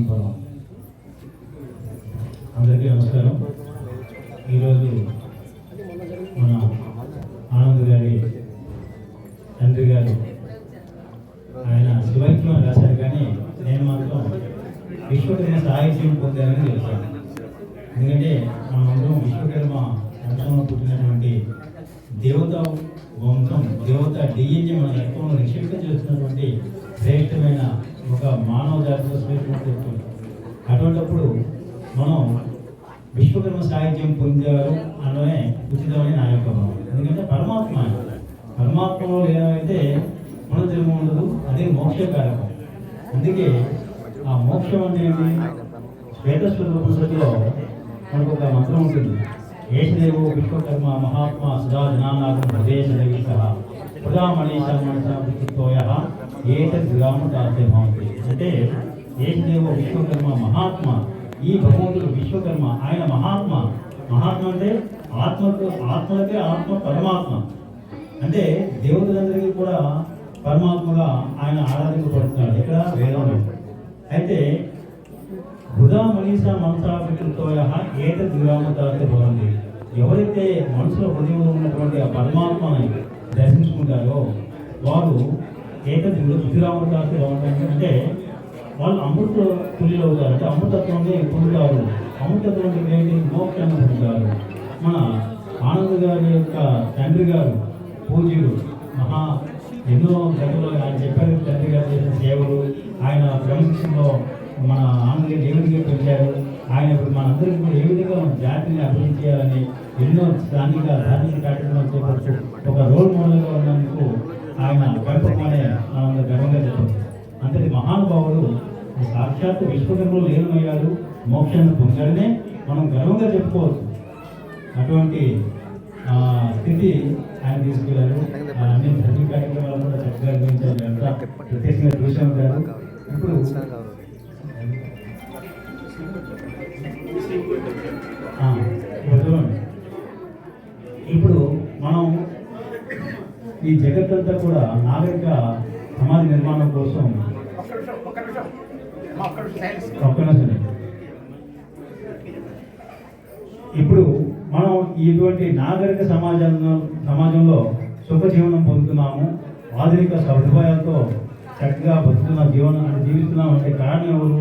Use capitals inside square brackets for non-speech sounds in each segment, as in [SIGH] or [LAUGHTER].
పరం అందరికీ నమస్కారం. ఈరోజు మన ఆనంద్ గారి తండ్రి గారు ఆయన శివైక్యం రాశారు కానీ నేను మాత్రం విశ్వకర్మ సాహిత్యం పొందానని తెలుసాను ఎందుకంటే మనమందరం విశ్వకర్మ వంశంలో పుట్టినటువంటి దేవత వంశం దేవత డిఎన్ఏ మన రక్తంలో నిక్షిప్తం చేస్తున్నటువంటి శ్రేష్టమైన అటువంటప్పుడు మనం విశ్వకర్మ సాహిత్యం పొందారు అనడమే ఉచితమని నా యొక్క భావం ఎందుకంటే పరమాత్మ పరమాత్మలో ఏమైతే మన ఉండదు అదే మోక్షకారకం. అందుకే ఆ మోక్షం అంటే ఏంటి? శ్వేతస్వరూప మనకు ఒక మంత్రం ఉంటుంది. ఏషదేవో విశ్వకర్మ మహాత్మా సదా జనానాథం ప్రదేశ దైవిక. ప్రదా మనీష మనస వృత్తిత్వయ ఏతద్ గ్రామ దాస్య అంటే ఏషదేవో విశ్వకర్మ మహాత్మ ఈ భగవంతుడు విశ్వకర్మ ఆయన మహాత్మ. మహాత్మ అంటే ఆత్మకు ఆత్మలకే ఆత్మ పరమాత్మ. అంటే దేవతలందరికీ కూడా పరమాత్మగా ఆయన ఆరాధింపబడుతున్నాడు. ఇక్కడ వేదం అయితే హృదా మనీష మనసాభికృతోయ ఏత దురామతాన్ని భవంతి. ఎవరైతే మనసులో హృదయంలో ఉన్నటువంటి ఆ పరమాత్మని దర్శించుకుంటారో వారు ఏక దురామతాన్ని భవంతి అంటే వాళ్ళు అమృత తుల్యులు అవుతారు అంటే అమృతత్వంలో పొందుతారు అమృతత్వం అంటే ఏంటి? మోక్షాన్ని పొందుతారు మన ఆనంద్ గారి యొక్క తండ్రి గారు పూజ్యుడు మహా ఎన్నో గతంలో ఆయన చెప్పారు. తండ్రి గారు చేసిన సేవలు ఆయన క్రమశిక్షణలో మన ఆంధ్ర దేవుడిగా పెంచారు ఆయన ఇప్పుడు మనందరికీ కూడా ఏ విధంగా మన జాతిని అభివృద్ధి చేయాలని ఎన్నో స్థానిక ధార్మిక కార్యక్రమాలు చేపడుతూ ఒక రోల్ మోడల్గా ఉన్నందుకు ఆయన గర్భమనే మనం గర్వంగా చెప్పచ్చు అంతటి మహానుభావులు సాక్షాత్ విశ్వకర్మలు లీనమయ్యారు మోక్షాన్ని పొందాడనే మనం గర్వంగా చెప్పుకోవచ్చు. అటువంటి ఆ, స్థితి ఆయన తీసుకెళ్ళారు అన్ని ధర్మ కార్యక్రమాలు కూడా చక్కగా నిర్వహించారు. అంతా ప్రత్యేకంగా చూసే ఉంటారు ఇప్పుడు ఇప్పుడు ఇప్పుడు మనం ఈ జగత్తంతా కూడా నాగరిక సమాజ నిర్మాణం కోసం ఇప్పుడు మనం ఇటువంటి నాగరిక సమాజంలో సమాజంలో సుఖ జీవనం పొందుతున్నాము. ఆధునిక సదుపాయాలతో చక్కగా బతుకుతున్న జీవనం అంటే జీవిస్తున్నాం అంటే కారణం ఎవరు?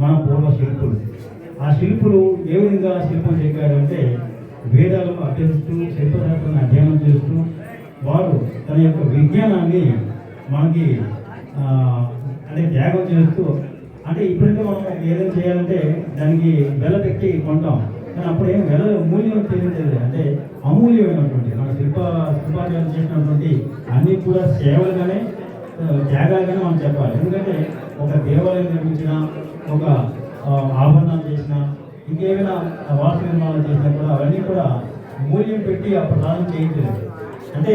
మన పూర్వ శిల్పులు. ఆ శిల్పులు ఏ విధంగా శిల్పం చెక్కారు అంటే వేదాలు అభ్యసిస్తూ శిల్పశాస్త్రాన్ని అధ్యయనం చేస్తూ వారు తన యొక్క విజ్ఞానాన్ని మనకి అంటే త్యాగం చేస్తూ అంటే ఇప్పుడైతే మనం ఏదైనా చేయాలంటే దానికి వెల పెట్టి కొంటాం. కానీ అప్పుడు ఏం వెల మూల్యం తెలియదు అంటే అమూల్యమైనటువంటి మన శిల్ప శిల్పాచారం చేసినటువంటి అన్నీ కూడా సేవలుగానే త్యాగాలుగానే మనం చెప్పాలి. ఎందుకంటే ఒక దేవాలయం నిర్మించిన ఒక ఆభరణాలు చేసిన ఇంకేమైనా వాస్తు నిర్మాణాలు చేసినా కూడా అవన్నీ కూడా మూల్యం పెట్టి ఆ ప్రధానం చేయించలేదు. అంటే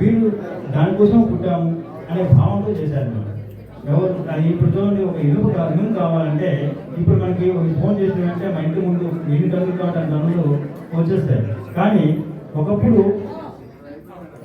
వీళ్ళు దానికోసం పుట్టాము. అనే భావంతో చేశారు మేము ఎవరు ఇప్పుడు చూడండి ఒక ఇనుము కా- ఇనుము కావాలంటే ఇప్పుడు మనకి ఫోన్ చేసినామంటే మా ఇంటి ముందు ఎన్ని టన్నులు కావాలంటే అన్ని టన్నులు వచ్చేస్తాయి. కానీ ఒకప్పుడు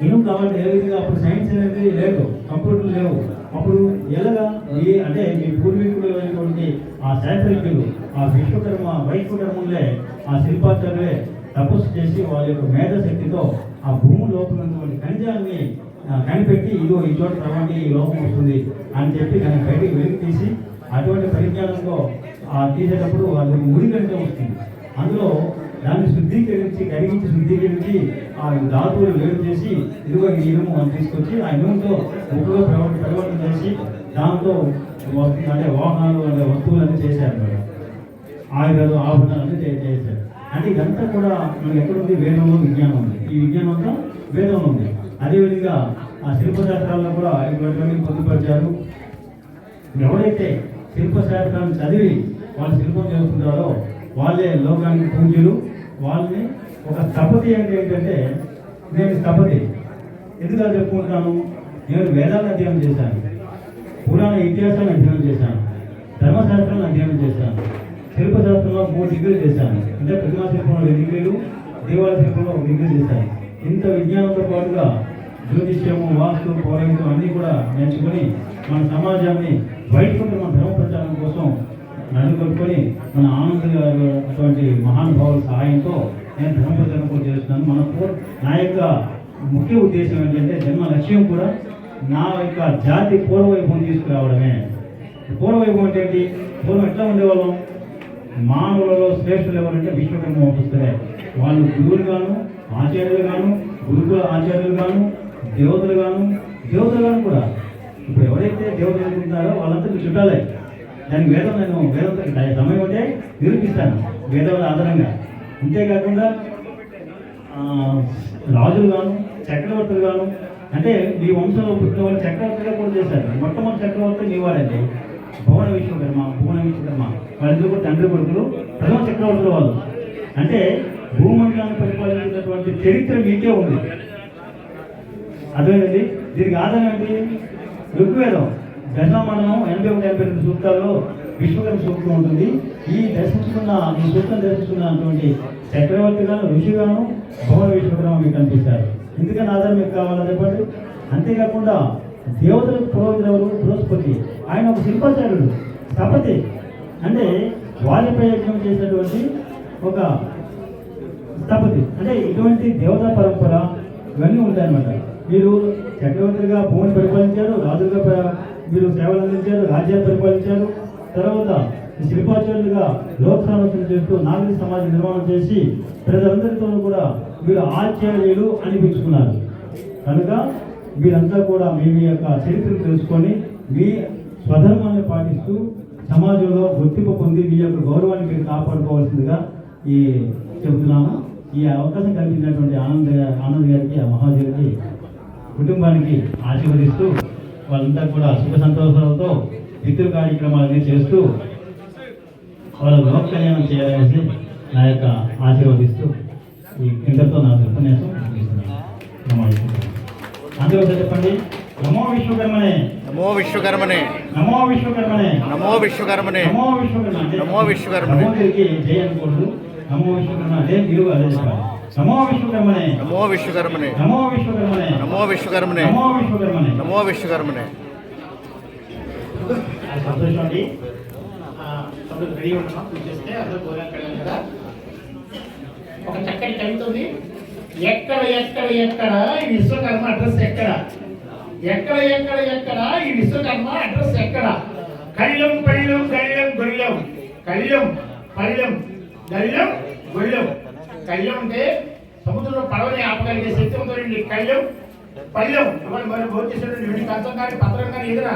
ఇనుము కావాలంటే ఏ విధంగా? అప్పుడు సైన్స్ అనేది లేదు కంప్యూటర్లు లేవు. అప్పుడు ఎలాగా? ఏ అంటే మీ పూర్వీకులు అయినటువంటి ఆ శాస్త్రజ్ఞులు ఆ విశ్వకర్మ వైశ్వకర్మలే ఆ శిల్పాచారులే తపస్సు చేసి వాళ్ళ యొక్క మేధశక్తితో ఆ భూమి లోపల ఉన్నటువంటి ఖనిజాన్ని కనిపెట్టి ఇదిగో ఈ చోట ప్రవంటి ఈ లోపం వస్తుంది అని చెప్పి దాన్ని బయటికి వెలికి తీసి అటువంటి పరిజ్ఞానంతో ఆ తీసేటప్పుడు అది ముడి కంటే వస్తుంది. అందులో దాన్ని శుద్ధీకరించి కరిగించి శుద్ధీకరించి ఆ ధాతువులు వేరు చేసి ఇదిగో ఈ ఇనుము అని తీసుకొచ్చి ఆ ఇనుముతో ఉప్పుగా ప్రవర్తన పరివర్తన చేసి దాంతో అంటే వాహనాలు అనే వస్తువులన్నీ చేశారు మేడం. ఆయుధాలు ఆభరణాలు చేశారు. అంటే ఇదంతా కూడా మనకి ఎక్కడుంది వేదంలో విజ్ఞానం ఉంది. ఈ విజ్ఞానం అంతా వేదంలో ఉంది. అదేవిధంగా ఆ శిల్పశాస్త్రాలను కూడా ఇటువంటివన్నీ పొందుపరిచారు. ఎవరైతే శిల్పశాస్త్రాన్ని చదివి వాళ్ళు శిల్పం చేసుకుంటారో వాళ్ళే లోకానికి పూజ్యులు. వాళ్ళని ఒక స్థపతి అంటే ఏంటంటే నేను స్థపతి. ఎందుకు చెప్పుకుంటాను నేను వేదాలను అధ్యయనం చేశాను. పురాణ ఇతిహాసాన్ని అధ్యయనం చేశాను. ధర్మశాస్త్రాన్ని అధ్యయనం చేశాను. శిల్పశాస్త్రంలో మూడు డిగ్రీలు చేశాను. అంటే ప్రతిమా శిల్పంలో రెండు డిగ్రీలు దేవాలయ శిల్పంలో ఒక డిగ్రీ చేశాను. ఇంత విజ్ఞానంతో పాటుగా జ్యోతిష్యము వాస్తు పౌరాణికం అన్నీ కూడా నేర్చుకొని మన సమాజాన్ని బయటకుంటే మన ధర్మ ప్రచారం కోసం నన్ను మన ఆనంద్ గారు అటువంటి మహానుభావుల సహాయంతో నేను ధర్మ ప్రచారం కూడా చేస్తున్నాను. మన నా యొక్క ముఖ్య ఉద్దేశం ఏంటంటే జన్మ లక్ష్యం కూడా నా యొక్క జాతి పూర్వవైభవం తీసుకురావడమే. పూర్వవైభవం అంటే ఏంటి? పూర్వం ఎట్లా ఉండేవాళ్ళం? మానవులలో శ్రేష్ఠులు ఎవరంటే విశ్వకర్మ వంశస్థులే. వాళ్ళు గురువులు గాను ఆచార్యులు గాను గురుకుల ఆచార్యులు గాను దేవతలు గాను దేవతలు గాను కూడా. ఇప్పుడు ఎవరైతే దేవతలు ఉంటారో వాళ్ళంతా మీకు చుట్టాలే. దానికి వేదం నేను వేదంతో సమయం ఉంటే నిరూపిస్తాను వేదం ఆధారంగా. అంతేకాకుండా రాజులు గాను చక్రవర్తులు గాను అంటే మీ వంశంలో పుట్టిన వాళ్ళు చక్రవర్తిగా కూడా చేశారు. మొట్టమొదటి చక్రవర్తి నీవాడండి భువన విశ్వకర్మ భువన విశ్వకర్మ వాళ్ళిద్దరు కూడా తండ్రి కొడుకులు ప్రథమ చక్రవర్తులు వాళ్ళు. అంటే భూమండలాన్ని పరిపాలించినటువంటి చరిత్ర మీకే ఉంది. అర్థమైంది దీనికి ఆధారం ఏంటి? ఋగ్వేదం. దశమండలం ఎనభై ఒకటి ఎనభై రెండు సూక్తాల్లో విశ్వకర్మ సూక్తం ఉంటుంది. ఈ దర్శించుకున్న ఈ సూక్తం దర్శించుకున్నటువంటి చక్రవర్తిగాను ఋషిగాను భవన విశ్వకర్మ మీకు కనిపిస్తారు. ఎందుకని ఆధారం మీకు కావాలో చెప్పండి? అంతేకాకుండా దేవతల పురోహితులు బృహస్పతి. ఆయన ఒక శిల్పాచార్యుడు స్థపతి. అంటే వాలిపై యజ్ఞం చేసినటువంటి ఒక స్థపతి. అంటే ఇటువంటి దేవతా పరంపర ఇవన్నీ ఉంటాయన్నమాట. మీరు చక్రవర్తిగా భూమిని పరిపాలించారు రాజులుగా మీరు సేవలు అందించారు రాజ్యాలు పరిపాలించారు. తర్వాత శిల్పాచార్యులుగా లోక్ సంరక్షణ చేస్తూ నాగరిక సమాజ నిర్మాణం చేసి ప్రజలందరితోనూ కూడా మీరు ఆచార్యులు అనిపించుకున్నారు. కనుక మీరంతా కూడా మీ మీ యొక్క చరిత్రను తెలుసుకొని మీ స్వధర్మాన్ని పాటిస్తూ సమాజంలో గుర్తింపు పొంది మీ యొక్క గౌరవాన్ని మీరు కాపాడుకోవాల్సిందిగా ఈ చెబుతున్నాము. ఈ అవకాశం కల్పించినటువంటి ఆనంద్ ఆనంద్ గారికి ఆ కుటుంబానికి ఆశీర్వదిస్తూ వాళ్ళంతా కూడా సుఖ సంతోషాలతో పితృ కార్యక్రమాలన్నీ చేస్తూ వాళ్ళ లోక కళ్యాణం చేయాలనేసి నా యొక్క ఆశీర్వదిస్తూ ఈ ఇంతతో నా ఉపన్యాసం. అందరూ చెప్పండి నమో విశ్వకర్మనే నమో విశ్వకర్మనే నమో విశ్వకర్మనే నమో విశ్వకర్మనే నమో విశ్వకర్మ నమో విశ్వకర్మనే. నమో తిరిగి జై అనకూడదు నమో విశ్వకర్మ అంటే మీరు అదే చెప్పాలి నమో విశ్వకర్మనే. నమో విశ్వకర్మనే. నమో విశ్వకర్మనే. నమో విశ్వకర్మనే. నమో విశ్వకర్మనే. నమో విశ్వకర్మనే. సంతోషం అండి ఆ, అందరూ రెడీ ఉంటున్నాం. పూజ చేస్తే అందరూ భోజనం కడిగాం కదా. ఒక చక్కటి కవిత ఉంది ఎక్కడ ఎక్కడ ఎక్కడ ఈ విశ్వకర్మ అడ్రస్ ఎక్కడ? ఎక్కడ ఎక్కడ ఎక్కడ ఈ విశ్వకర్మ అడ్రస్ ఎక్కడ? కళ్ళం పళ్ళం గళ్ళం గొళ్ళం కళ్ళం పళ్ళం గళ్ళం గుళ్ళం కళ్ళం అంటే సముద్రంలో పడవని ఆపగలిగే శక్తి ఉందండి కళ్ళం పళ్ళం ఇవాళ మనం భోజనం చేసినటువంటి వెండి కంచం కానీ పత్రం కానీ ఎదురా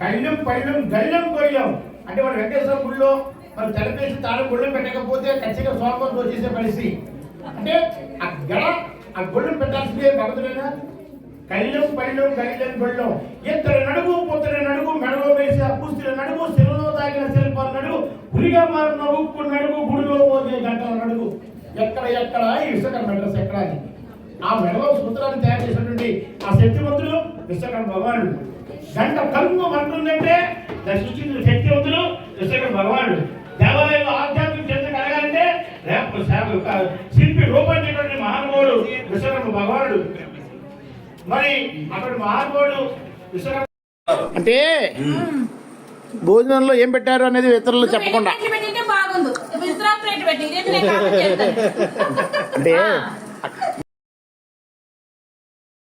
కళ్ళం పళ్ళం గళ్ళం గొళ్ళెం అంటే మన వెంకటేశ్వర గుళ్ళో మనం తెలపేసి తాళం గుళ్ళం పెట్టకపోతే ఖచ్చితంగా స్వామి దోచేసే పరిస్థితి. అంటే ఆ గడ ఆ గుళ్ళం పెట్టాల్సిందే భగతుడైనా కళ్ళం పళ్ళం గళ్ళం గొళ్ళెం ఎత్తడి నడుగు పొత్తడి నడుగు మెడలో వేసి అప్పుస్తుల నడుగు శిలలో తాగిన శిల్పాల నడుగు పులిగా మారిన ఉప్పు నడుగు గుడిలో పోతే గంటల నడుగు ఎక్కడ ఎక్కడ? ఈ విశ్వకర్మ అడ్రస్ ఎక్కడ అని. ఆ మెడలో సూత్రాన్ని తయారు చేసినటువంటి ఆ శక్తివంతులు విశ్వకర్మ భగవానుడు. గంట కలుపు అంటుందంటే దాన్ని సృష్టించిన శక్తివంతులు విశ్వకర్మ భగవానుడు. దేవాలయంలో ఆధ్యాత్మిక చర్చ కలగాలంటే రేపు శిల్పి రూపొందించినటువంటి మహానుభావుడు విశ్వకర్మ భగవానుడు. మరి అక్కడ మహానుభావుడు విశ్వకర్మ అంటే భోజనంలో ఏం పెట్టారు అనేది ఇతరులు చెప్పకుండా. [LAUGHS] అంటే.